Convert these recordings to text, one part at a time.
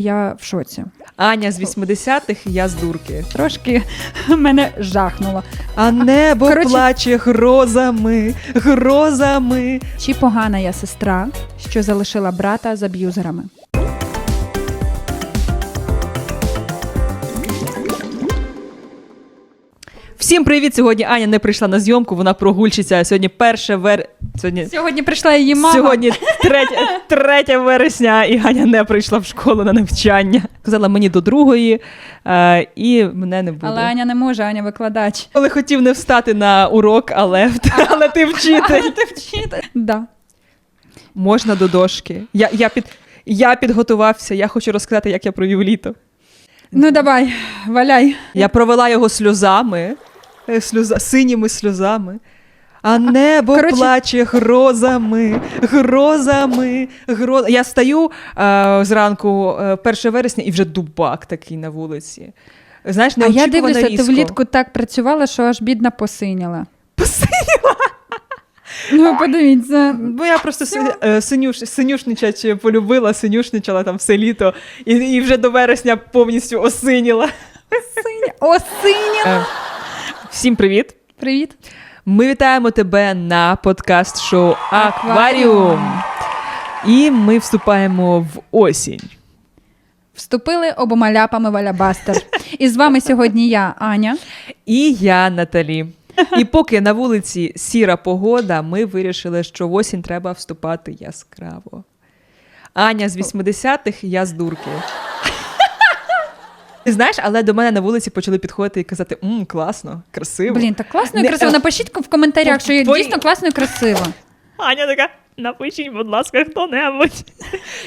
Я в шоці. Аня з 80-х, я з дурки. Трошки мене жахнуло. А небо Короче... плаче грозами, грозами. Чи погана я сестра, що залишила брата з аб'юзерами? Всім привіт! Сьогодні Аня не прийшла на зйомку, вона прогульчиться. Сьогодні перше вер... Сьогодні... Сьогодні прийшла її мама. Сьогодні 3, 3 вересня, і Аня не прийшла в школу на навчання. Казала мені до другої, е, і мене не буде. Але Аня не може, Аня викладач. Коли хотів не встати на урок, але, але ти вчитель. Ти вчитель. Да. Можна до дошки. Я, я, під, я підготувався, я хочу розказати, як я провів літо. Ну давай, валяй. Я провела його сльозами, сльоза, синіми сльозами. А небо коротше- плаче грозами, грозами, гроз... Я стаю е, зранку е, 1 вересня і вже дубак такий на вулиці. Знаєш, А я дивлюся, ти влітку так працювала, що аж бідна посиніла. Посиніла? Ну, подивіться. Бо я просто си- е, синюш, синюшничать полюбила, синюшничала там все літо, і, і вже до вересня повністю осиніла. Синя. О, синя! Е, всім привіт! Привіт. Ми вітаємо тебе на подкаст-шоу Акваріум. І ми вступаємо в осінь. Вступили обома ляпами Валябастер. І з вами сьогодні я, Аня. І я Наталі. І поки на вулиці сіра погода, ми вирішили, що в осінь треба вступати яскраво. Аня з 80-х, я з дурки. Ти знаєш, але до мене на вулиці почали підходити і казати: мм, класно, красиво. Блін, так класно і Не- красиво. Напишіть в коментарях, що є Твої- дійсно класно і красиво. Аня така, напишіть, будь ласка, хто-небудь.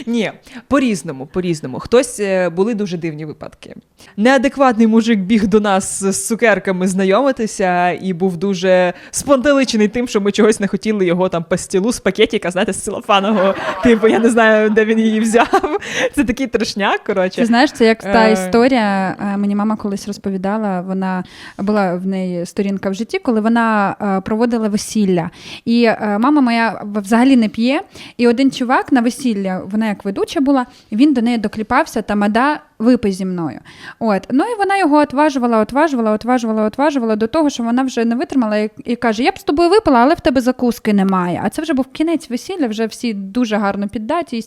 Ні, по-різному, по-різному. Хтось е, були дуже дивні випадки. Неадекватний мужик біг до нас з цукерками знайомитися і був дуже спонтеличений тим, що ми чогось не хотіли його там пастілу з пакетика, знаєте, з целофанового. Типу, я не знаю, де він її взяв. Це такий трешняк, коротше. Ти знаєш, це як та Е. історія. е, Мені мама колись розповідала. Вона була в неї сторінка в житті, коли вона проводила весілля. І мама моя взагалі не п'є. І один чувак на весілля, вона як ведуча була, він до неї докліпався тамада. Випий зі мною. От. Ну і вона його отважувала, отважувала, отважувала, отважувала до того, що вона вже не витримала і, і каже: Я б з тобою випила, але в тебе закуски немає. А це вже був кінець весілля, вже всі дуже гарно піддаті.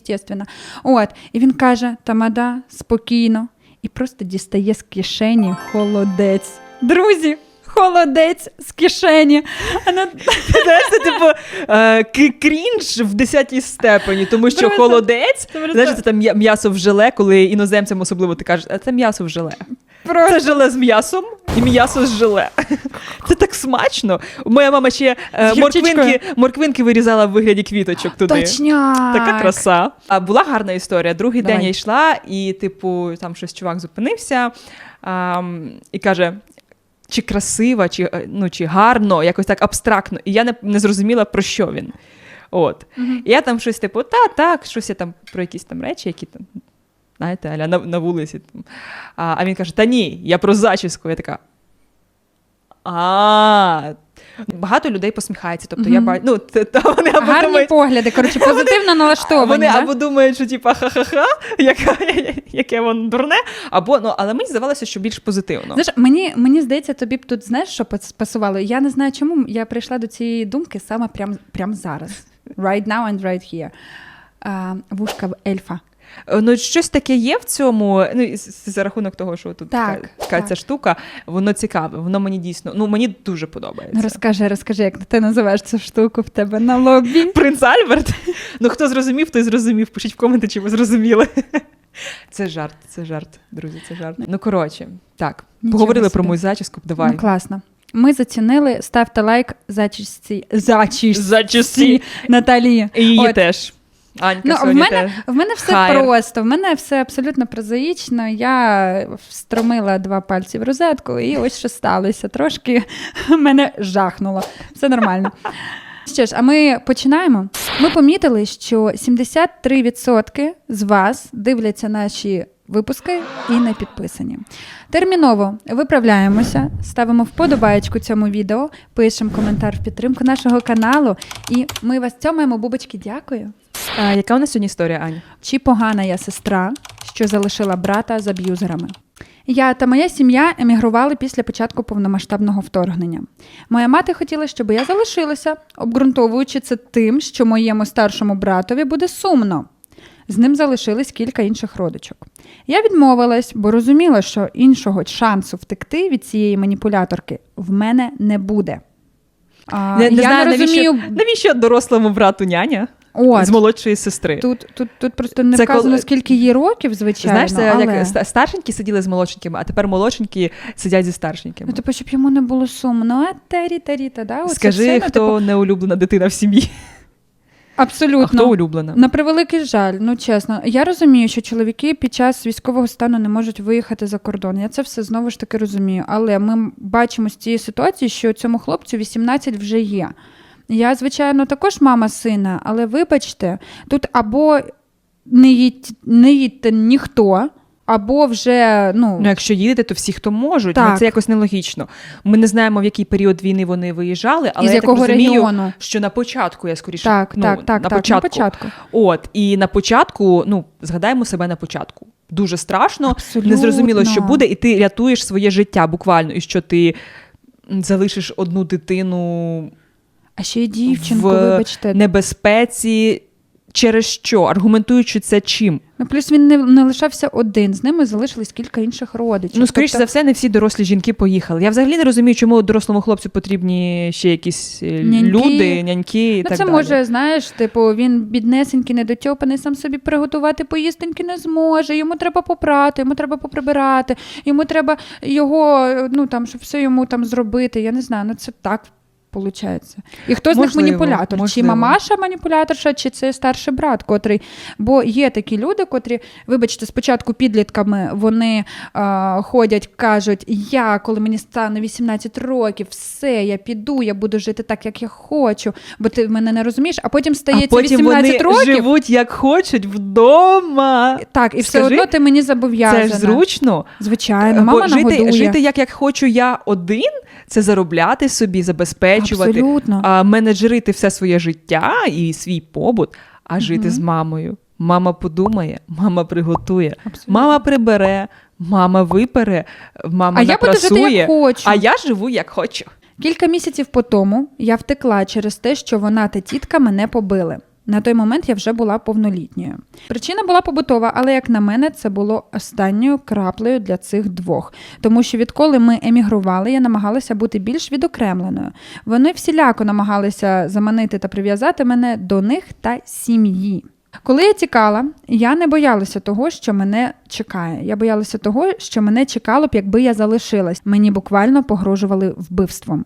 От. І він каже: Тамада, спокійно, і просто дістає з кишені холодець. Друзі, холодець з кишені. А це типу е, крінж в десятій степені, тому що холодець, знаєш, це там м'ясо в желе, коли іноземцям особливо ти кажеш, а це м'ясо в желе. Це желе з м'ясом і м'ясо з желе. Це так смачно. Моя мама ще е, морквинки, морквинки вирізала в вигляді квіточок туди. точняк. Така краса. А була гарна історія. Другий Давай. день я йшла, і, типу, там щось чувак зупинився ам, і каже. Чи красива, чи, е, ну, чи гарно, якось так абстрактно. І я не, не зрозуміла, про що він. От. Мгм. І я там щось, типу, та, так, щось я там про якісь там речі, які там, знаєте, аля на, на вулиці. Там. А, а він каже: Та ні, я про зачіску. Я така. А. Багато людей посміхається. Тобто я бачу, ну, це, та вони або Гарні думають, погляди, коротше, позитивно налаштовані. вони да? або думають, що типа ха-ха-ха, яка, яке воно дурне, або ну, але мені здавалося, що більш позитивно. Знаєш, мені, мені здається, тобі б тут знаєш, що пас- пасувало? Я не знаю, чому я прийшла до цієї думки саме прям, прям зараз. Right now and right here. А, вушка ельфа. Ну, щось таке є в цьому. Ну, за рахунок того, що тут Так, така, така так. ця штука, воно цікаве, воно мені дійсно, ну мені дуже подобається. Ну розкажи, розкажи, як ти називаєш цю штуку в тебе на лобі. Принц Альберт. Ну, хто зрозумів, той зрозумів. Пишіть в коменти, чи ви зрозуміли. Це жарт, це жарт, друзі, це жарт. Ну, коротше, так, Нічого поговорили про собі. мою зачіску. Давай. Ну, класно. Ми зацінили, ставте лайк зачісці. Зачісці Зачісті. Наталії. І її От. теж. Анька Ну, в мене, в мене все Хайр. просто, в мене все абсолютно прозаїчно. Я встромила два пальці в розетку, і ось що сталося. Трошки мене жахнуло. Все нормально. Що ж, а ми починаємо. Ми помітили, що 73% з вас дивляться наші випуски і не підписані. Терміново виправляємося, ставимо вподобаєчку цьому відео, пишемо коментар в підтримку нашого каналу. І ми вас цьомаємо, бубочки, дякую. А, яка у нас сьогодні історія, Аня? Чи погана я сестра, що залишила брата з аб'юзерами? Я та моя сім'я емігрували після початку повномасштабного вторгнення. Моя мати хотіла, щоб я залишилася, обґрунтовуючи це тим, що моєму старшому братові буде сумно. З ним залишились кілька інших родичок. Я відмовилась, бо розуміла, що іншого шансу втекти від цієї маніпуляторки в мене не буде. А, Не, не я знаю, не розумію. навіщо, навіщо дорослому брату няня От, з молодшої сестри? Тут, тут, тут просто не Це вказано, коли- скільки їй років, звичайно. Знаєш, це але... як старшенькі сиділи з молодшенькими, а тепер молодшенькі сидять зі старшенькими. Ну, типу, щоб йому не було сумно, а тері, тері, та, да? Оце Скажи, все, ну, хто типу, не улюблена дитина в сім'ї, абсолютно. а хто улюблена? На превеликий жаль, ну чесно, я розумію, що чоловіки під час військового стану не можуть виїхати за кордон. Я це все знову ж таки розумію. Але ми бачимо з цієї ситуації, що цьому хлопцю 18 вже є. Я, звичайно, також мама сина, але вибачте, тут або не їдь, не їдьте ніхто, або вже ну, Ну, якщо їдете, то всі, хто можуть, ну, це якось нелогічно. Ми не знаємо, в який період війни вони виїжджали, але із я якого так розумію, регіону. що на початку я скоріше Так, ну, так, так, на так, початку. на початку. От і на початку, ну згадаємо себе на початку. Дуже страшно, Абсолютно. незрозуміло, що буде, і ти рятуєш своє життя буквально, і що ти залишиш одну дитину А ще й дівчинку, в вибачте. небезпеці. Через що? Аргументуючи це чим? Ну, плюс він не, не лишався один, з ними залишились кілька інших родичів. Ну, скоріше Тобто- за все, не всі дорослі жінки поїхали. Я взагалі не розумію, чому дорослому хлопцю потрібні ще якісь е, Няньки. люди, няньки і Ну, так це далі. може, знаєш, типу, він біднесенький, недотьопаний, сам собі приготувати поїстеньки не зможе. Йому треба попрати, йому треба поприбирати, йому треба його, ну там, щоб все йому там зробити. Я не знаю, ну це так. Получається. І хто з них Можливо, маніпулятор? Чи мамаша маніпуляторша, чи це старший брат, котрий. Бо є такі люди, котрі, вибачте, спочатку підлітками вони е, ходять, кажуть: я, коли мені стане 18 років, все, я піду, я буду жити так, як я хочу, бо ти мене не розумієш, а потім а стається потім 18 вони років. живуть як хочуть вдома. Так, і все одно ти мені зобов'язана. Це ж зручно. Звичайно, Бо мама жити, нагодує. жити як, як хочу я один, це заробляти собі, забезпечувати, Абсолютно. а, менеджерити все своє життя і свій побут, а жити з мамою. Мама подумає, мама приготує, Абсолютно. мама прибере, мама випере, мама А я буду жити як хочу. а я живу як хочу. Кілька місяців по тому я втекла через те, що вона та тітка мене побили. На той момент я вже була повнолітньою. Причина була побутова, але як на мене, це було останньою краплею для цих двох. Тому що відколи ми емігрували, я намагалася бути більш відокремленою. Вони всіляко намагалися заманити та прив'язати мене до них та сім'ї. Коли я тікала, я не боялася того, що мене чекає. Я боялася того, що мене чекало б, якби я залишилась. Мені буквально погрожували вбивством.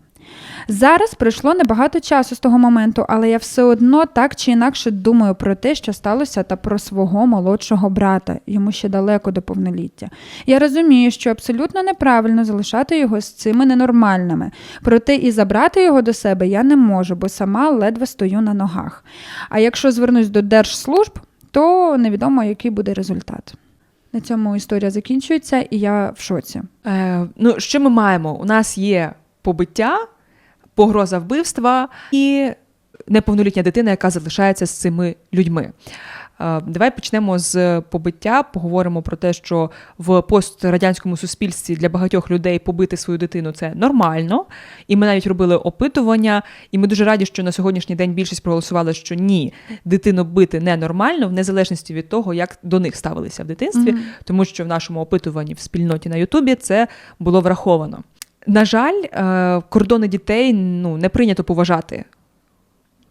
Зараз пройшло небагато часу з того моменту, але я все одно так чи інакше думаю про те, що сталося, та про свого молодшого брата. Йому ще далеко до повноліття. Я розумію, що абсолютно неправильно залишати його з цими ненормальними. Проте і забрати його до себе я не можу, бо сама ледве стою на ногах. А якщо звернусь до держслужб, то невідомо, який буде результат. На цьому історія закінчується, і я в шоці. Е, ну, що ми маємо? У нас є побиття, погроза вбивства і неповнолітня дитина, яка залишається з цими людьми. Давай почнемо з побиття. Поговоримо про те, що в пострадянському суспільстві для багатьох людей побити свою дитину це нормально. І ми навіть робили опитування, і ми дуже раді, що на сьогоднішній день більшість проголосувала, що ні, дитину бити ненормально, в незалежності від того, як до них ставилися в дитинстві, Мгм. тому що в нашому опитуванні в спільноті на Ютубі це було враховано. На жаль, е, кордони дітей ну, не прийнято поважати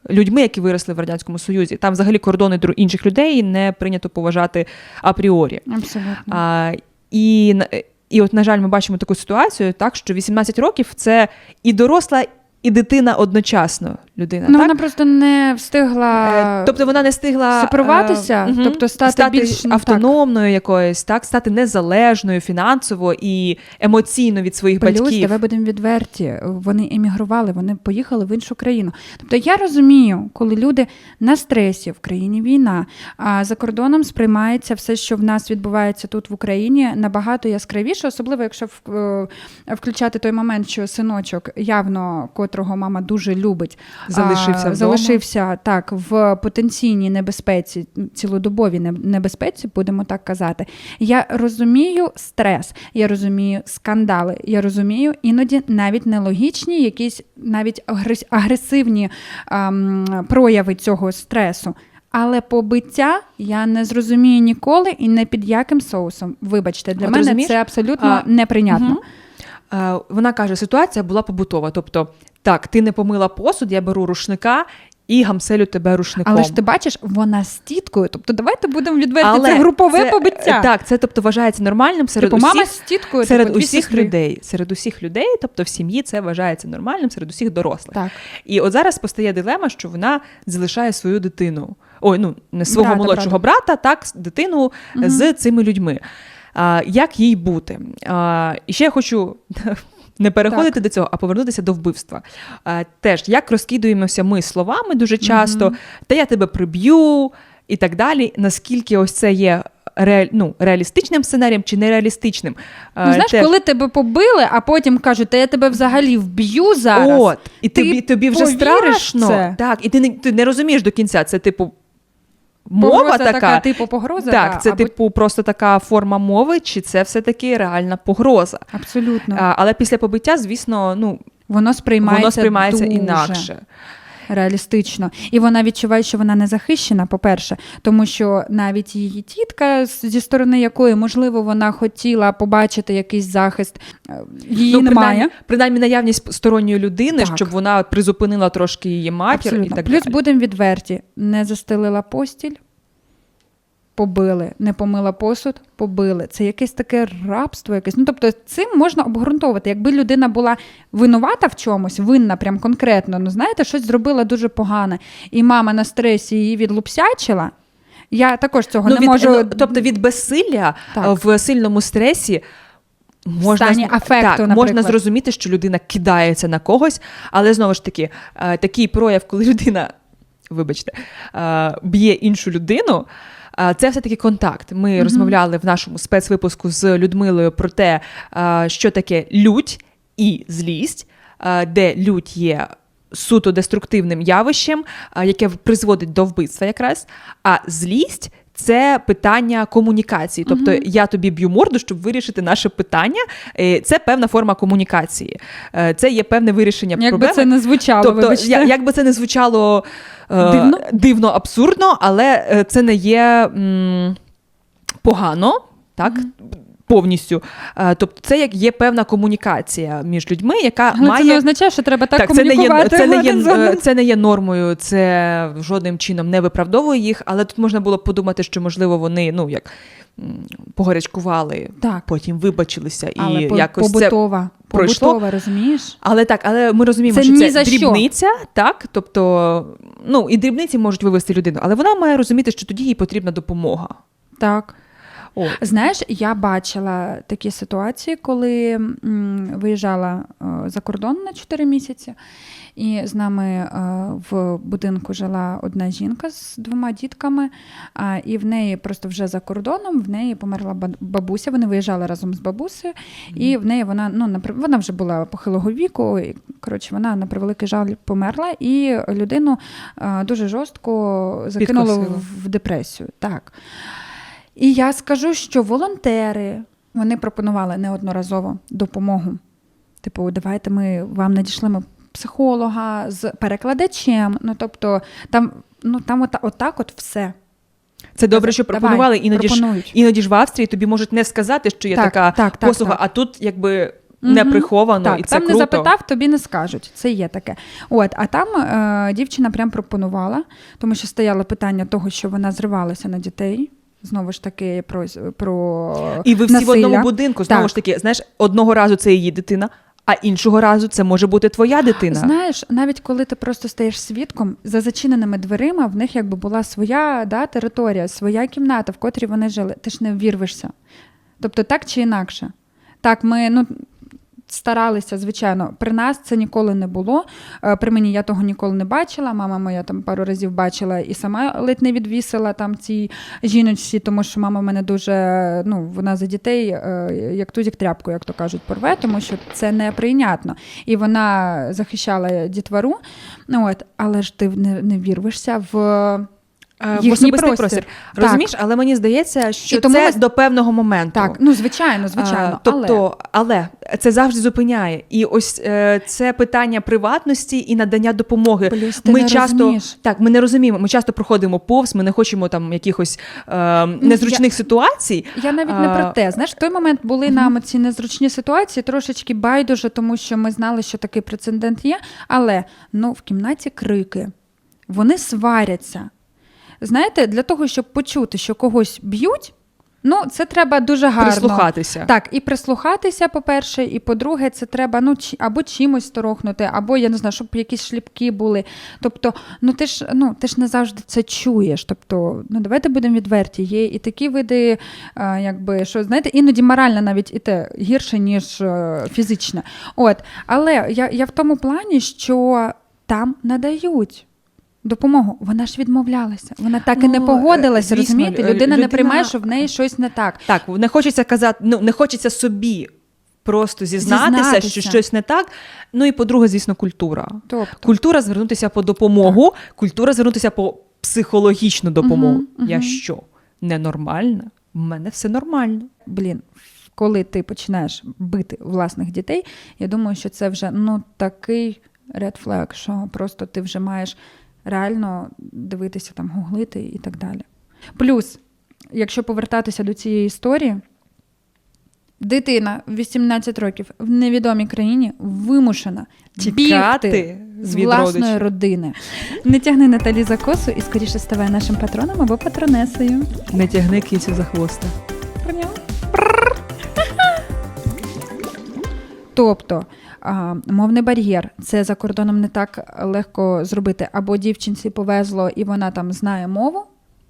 людьми, які виросли в Радянському Союзі. Там взагалі кордони інших людей не прийнято поважати апріорі. Абсолютно. А, і, і от, на жаль, ми бачимо таку ситуацію, так, що 18 років це і доросла, і дитина одночасно людина. ну, так? вона просто не встигла. Е, Тобто вона не встигла Сепаруватися, е, мгм, тобто стати більш, ну, так. автономною якоюсь, так стати незалежною фінансово і емоційно від своїх Плюс, батьків. давай будемо відверті. Вони емігрували, вони поїхали в іншу країну. Тобто я розумію, коли люди на стресі в країні війна, а за кордоном сприймається все, що в нас відбувається тут в Україні, набагато яскравіше, особливо якщо в- е, включати той момент, що синочок, явно котрого мама дуже любить, Залишився вдома. залишився так в потенційній небезпеці, цілодобовій небезпеці, будемо так казати. Я розумію стрес, я розумію скандали, я розумію іноді навіть нелогічні, якісь навіть агресивні ам, прояви цього стресу. Але побиття я не зрозумію ніколи і не під яким соусом. Вибачте, для От мене розумієш? це абсолютно А, неприйнятно. Е, Вона каже, ситуація була побутова. Тобто, так, ти не помила посуд, я беру рушника і гамселю тебе рушником. Але ж ти бачиш, вона з тіткою. Тобто, давайте будемо відверті. це групове це- побиття. Так, це тобто вважається нормальним серед типу, усіх. мама з тіткою, Серед типу, усіх сестри. людей, серед усіх людей, тобто в сім'ї це вважається нормальним, серед усіх дорослих. Так. І от зараз постає дилема, що вона залишає свою дитину. Ой, ну не свого Брата, молодшого брата, так, з- дитину Мгм. з цими людьми. А, як їй бути? А, і ще я хочу. Не переходити до цього, а повернутися до вбивства. А, теж як розкидуємося ми словами дуже часто, Мгм. та я тебе приб'ю і так далі. Наскільки ось це є ре, ну, реалістичним сценарієм чи нереалістичним? Ну, знаєш, теж- коли тебе побили, а потім кажуть, та я тебе взагалі вб'ю зараз. От, і Ти тобі, тобі вже страшно. це? Так, і ти не, ти не розумієш до кінця. Це типу мова Погроза така. така, типу погроза. так, та, це або- типу просто така форма мови, чи це все-таки реальна погроза. Абсолютно. А, але після побиття, звісно, ну, Воно сприймається, воно сприймається дуже інакше. Реалістично. І вона відчуває, що вона не захищена, по-перше, тому що навіть її тітка, зі сторони якої, можливо, вона хотіла побачити якийсь захист, е, її ну, немає. Принаймні, принаймні наявність сторонньої людини, Так. щоб вона призупинила трошки її матір Абсолютно. і так Плюс далі. будемо відверті: не застелила постіль, побили, не помила посуд, побили. Це якесь таке рабство, якесь. Ну тобто, цим можна обґрунтовувати. Якби людина була винувата в чомусь, винна прям конкретно, ну знаєте, щось зробила дуже погане, і мама на стресі її відлупсячила. Я також цього Ну, не від, можу. ну, тобто від безсилля Так. е, в сильному стресі. Можна, стані афекту, так, можна зрозуміти, що людина кидається на когось, але знову ж таки, е, такий прояв, коли людина, вибачте, е, б'є іншу людину. Це все-таки контакт. Ми Мгм. розмовляли в нашому спецвипуску з Людмилою про те, що таке лють і злість, де лють є суто деструктивним явищем, яке призводить до вбивства якраз. А злість це питання комунікації. Тобто я тобі б'ю морду, щоб вирішити наше питання. Е, Це певна форма комунікації. Е, Це є певне вирішення як проблеми. це не звучало, Тобто, вибачте. я, як би це не звучало е, Дивно? дивно, абсурдно, але це не є м, погано, так? Повністю. Е, Тобто, це як є певна комунікація між людьми, яка Але має це не означає, що треба так, це не є, це не є, це не є нормою, це жодним чином не виправдовує їх, але тут можна було б подумати, що можливо вони ну як м, погарячкували, Так. потім вибачилися і Але по- якось це. побутова, пройшло. побутова, розумієш? Але так, але ми розуміємо, Це що це за що. дрібниця, так тобто, ну і дрібниці можуть вивести людину, але вона має розуміти, що тоді їй потрібна допомога. Так. О, Знаєш, я бачила такі ситуації, коли м, виїжджала е, за кордон на 4 місяці, і з нами е, в будинку жила одна жінка з двома дітками, і в неї просто вже за кордоном в неї померла бабуся. Вони виїжджали разом з бабусею, і в неї вона ну на вона вже була похилого віку. І, коротше, вона на превеликий жаль померла, і людину е, дуже жорстко закинуло в, в депресію. Так. І я скажу, що волонтери вони пропонували неодноразово допомогу. Типу, давайте ми вам надішлемо психолога з перекладачем. Ну тобто, там, ну там ота, отак, от все. це добре, що Давай, пропонували. Іноді ж іноді ж в Австрії тобі можуть не сказати, що є Так, така так, так, послуга, так. а тут якби не приховано, так, і це там круто. не запитав, тобі не скажуть. Це є таке. От, а там е, дівчина прям пропонувала, тому що стояло питання того, що вона зривалася на дітей. Знову ж таки, про, про І ви всі в одному будинку. Знову Так. ж таки, знаєш, одного разу це її дитина, а іншого разу це може бути твоя дитина. Знаєш, навіть коли ти просто стаєш свідком за зачиненими дверима, в них якби була своя да, територія, своя кімната, в котрій вони жили. Ти ж не ввірвишся. Тобто, так чи інакше. Так, ми, ну, старалися, звичайно, при нас це ніколи не було. Е, При мені я того ніколи не бачила. Мама моя там пару разів бачила і сама ледь не відвісила там цій жіночці, тому що мама мене дуже ну вона за дітей, е, як тузік тряпку, як то кажуть, порве, тому що це неприйнятно. І вона захищала дітвору. Ну от, але ж ти не, не вірвишся в. Е, в особистий простір. простір. Розумієш, але мені здається, що І тому це ми- до певного моменту. Так, ну звичайно, звичайно. А, тобто, але. це завжди зупиняє. І ось е, це питання приватності і надання допомоги. Плюс ти ми не часто розумієш. так, ми не розуміємо. Ми часто проходимо повз, ми не хочемо там якихось е, незручних ситуацій. Я навіть не А, про те. Знаєш, в той момент були нам ці незручні ситуації, трошечки байдуже, тому що ми знали, що такий прецедент є. Але ну, в кімнаті крики, вони сваряться. Знаєте, для того, щоб почути, що когось б'ють, ну це треба дуже гарно. Прислухатися. Так, і прислухатися, по-перше, і по-друге, це треба ну, чи- або чимось торохнути, або я не знаю, щоб якісь шліпки були. Тобто, ну ти ж ну ти ж не завжди це чуєш. Тобто, ну давайте будемо відверті. Є і такі види, а, якби що знаєте, іноді морально навіть і те гірше, ніж е, фізично. От, але я, я в тому плані, що там надають. Допомогу, вона ж відмовлялася. Вона так і не Ну, погодилася. звісно, розумієте? лю- Людина, не людина- приймає, що в неї щось не так. Так, не хочеться казати, ну не хочеться собі просто зізнатися, Зізнатися. що щось не так. Ну і по-друге, звісно, культура. Тобто, Культура звернутися по допомогу, культура звернутися по психологічну допомогу. Мгм, мгм. Я що? Ненормальна? В мене все нормально. блін, коли ти починаєш бити власних дітей, я думаю, що це вже ну такий red flag, що просто ти вже маєш реально дивитися там, гуглити і так далі. Плюс, якщо повертатися до цієї історії, дитина 18 років в невідомій країні вимушена Тікати бігти з від власної родичів. родини. Не тягни Наталі за косу і скоріше ставай нашим патроном або патронесою. Не тягни кільця за хвоста. Тобто мовний бар'єр це за кордоном не так легко зробити. Або дівчинці повезло і вона там знає мову.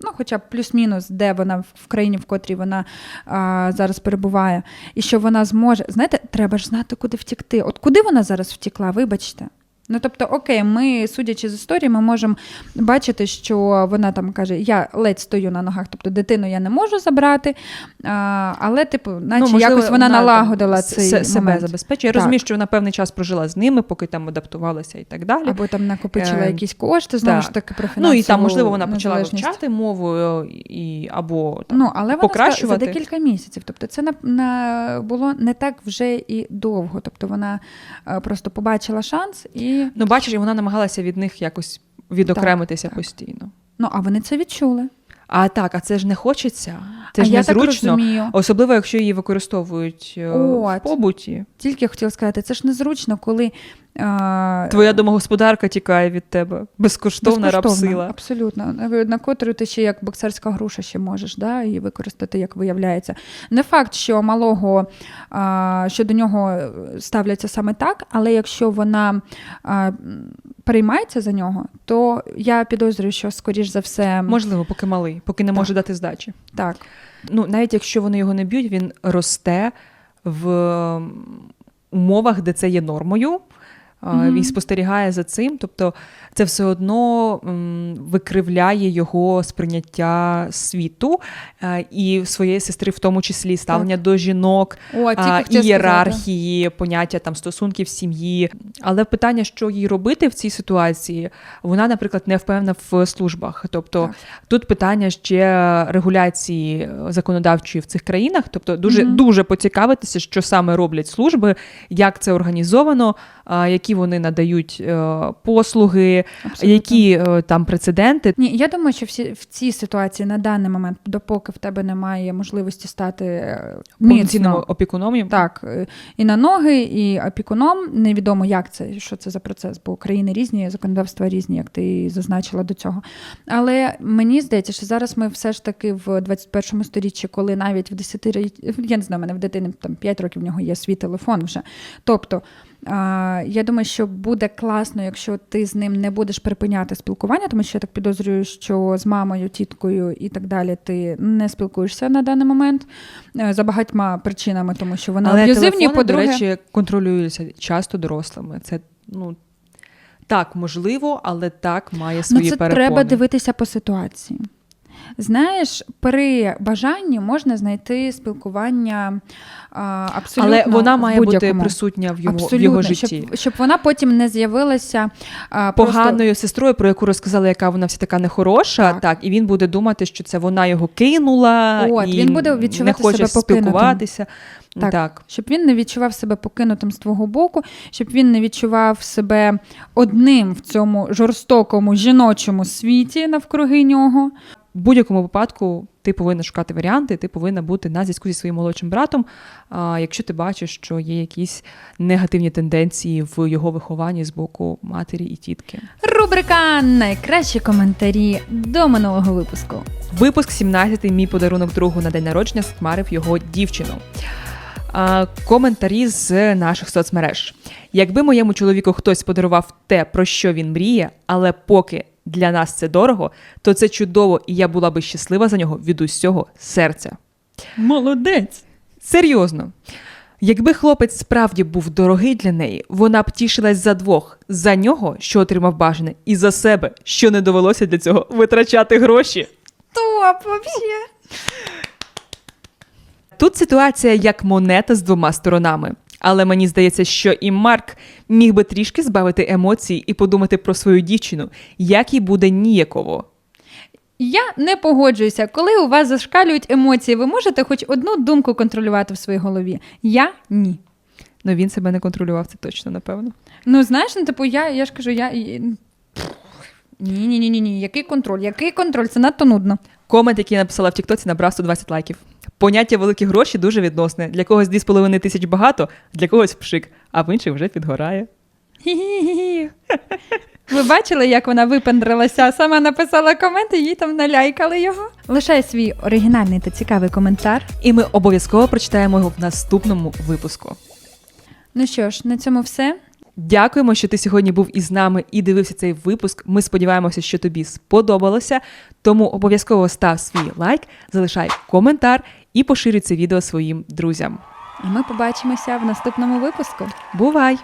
Ну, хоча б плюс-мінус, де вона в- країні, в котрій вона а, зараз перебуває, і що вона зможе. Знаєте, треба ж знати, куди втікти. От куди вона зараз втікла, вибачте. Ну, тобто, окей, ми, судячи з історії, ми можемо бачити, що вона там каже: я ледь стою на ногах, тобто дитину я не можу забрати, а, але, типу, наче якось вона там налагодила цей се- себе момент. забезпечує. Я Так. розумію, що вона певний час прожила з ними, поки там адаптувалася і так далі. Або там накопичила Е, якісь кошти, знову ж таки, про ну і там, можливо, вона почала вивчати мову е, і або там, Ну, але вона за декілька місяців. Тобто це на, на, було не так вже і довго. Тобто вона е, просто побачила шанс і. Ну, бачиш, і вона намагалася від них якось відокремитися так. постійно. Ну, а вони це відчули. А так, а це ж не хочеться. Це а ж я так незручно. розумію. Особливо, якщо її використовують От. в побуті. Тільки я хотіла сказати, це ж незручно, коли. Твоя домогосподарка тікає від тебе. Безкоштовна, Безкоштовна, рабсила. Абсолютно. На котру ти ще як боксерська груша ще можеш да, її використати, як виявляється. Не факт, що малого, а, що до нього ставляться саме так, але якщо вона переймається за нього, то я підозрюю, що скоріш за все Можливо, поки малий, поки не Так. може дати здачі. так. Ну, навіть якщо вони його не б'ють, він росте в умовах, де це є нормою. Мгм. Він спостерігає за цим, тобто це все одно викривляє його сприйняття світу е, і своєї сестри, в тому числі ставлення до жінок, О, ієрархії, поняття там стосунків сім'ї. Але питання, що їй робити в цій ситуації, вона, наприклад, не впевнена в службах. Тобто Так. тут питання ще регуляції законодавчої в цих країнах. Тобто, дуже Мгм. дуже поцікавитися, що саме роблять служби, як це організовано, які вони надають е, послуги, Абсолютно. які е, там прецеденти. Ні, я думаю, що всі в цій ситуації на даний момент, допоки в тебе немає можливості стати е, Повноцінним опікуном. Так, і на ноги, і опікуном. Невідомо, як це, що це за процес, бо країни різні, законодавства різні, як ти зазначила до цього. Але мені здається, що зараз ми все ж таки в 21 сторіччі, коли навіть в 10 рі- я не знаю, в мене в дитини там 5 років в нього є свій телефон вже. Тобто Я думаю, що буде класно, якщо ти з ним не будеш припиняти спілкування, тому що я так підозрюю, що з мамою, тіткою і так далі ти не спілкуєшся на даний момент е, за багатьма причинами, тому що вони Але аб'юзивні, телефони, по-друге, до речі, контролюються часто дорослими. Це ну так можливо, але так має ну, це перепони. треба дивитися по ситуації. Знаєш, при бажанні можна знайти спілкування а, абсолютно Але вона має бути присутня в його, в його житті. Щоб, щоб вона потім не з'явилася а, просто- Поганою сестрою, про яку розказали, яка вона вся така нехороша, Так. так. і він буде думати, що це вона його кинула, От, і він буде не хоче себе спілкуватися. Так. так. щоб він не відчував себе покинутим з твого боку, щоб він не відчував себе одним в цьому жорстокому жіночому світі навкруги нього. В будь-якому випадку ти повинна шукати варіанти, ти повинна бути на зв'язку зі своїм молодшим братом, а, якщо ти бачиш, що є якісь негативні тенденції в його вихованні з боку матері і тітки. Рубрика Найкращі коментарі до минулого випуску. Випуск 17 мій подарунок другу на день народження стмарив його дівчину. Коментарі з наших соцмереж. Якби моєму чоловіку хтось подарував те, про що він мріє, але поки для нас це дорого, то це чудово, і я була би щаслива за нього від усього серця. Молодець! Серйозно. Якби хлопець справді був дорогий для неї, вона б тішилась за двох: за нього, що отримав бажане, і за себе, що не довелося для цього витрачати гроші. Топ, вообще! Тут ситуація як монета з двома сторонами. Але мені здається, що і Марк міг би трішки збавити емоції і подумати про свою дівчину, як їй буде ніяково. Я не погоджуюся. Коли у вас зашкалюють емоції, ви можете хоч одну думку контролювати в своїй голові. Я ні. Ну він себе не контролював, це точно, напевно. Ну, знаєш, ну, типу, я, я ж кажу, я. Ні, ні, ні, ні, ні. Який контроль? Який контроль? Це надто нудно. Комент, який я написала в Тіктоці, набрав 120 лайків. Поняття великі гроші дуже відносне. Для когось 2,5 тисяч багато, для когось пшик, а в інших вже підгорає. Хі-хі-хі. Ви бачили, як вона випендрилася? Сама написала комент, і їй там наляйкали його. Лишай свій оригінальний та цікавий коментар. І ми обов'язково прочитаємо його в наступному випуску. Ну що ж, на цьому все. Дякуємо, що ти сьогодні був із нами і дивився цей випуск. Ми сподіваємося, що тобі сподобалося. Тому обов'язково став свій лайк, залишай коментар і поширюй це відео своїм друзям. І ми побачимося в наступному випуску. Бувай!